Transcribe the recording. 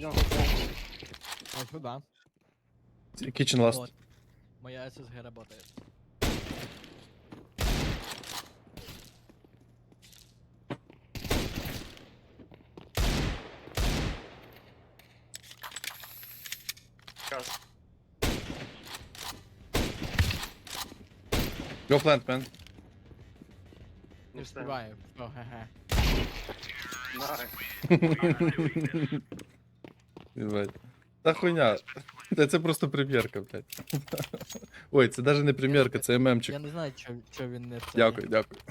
Jump. Ось сюди. Kitchen last. Вот. Моя SSG работает. Gas. Go plant, man. Не Не встиг. встигаю. О, ге-ге. Най. Єбать. Та хуйня. Та це просто примірка, блядь. Ой, це навіть не примірка, це Я мемчик. не знаю, що, що він не це. Дякую, дякую.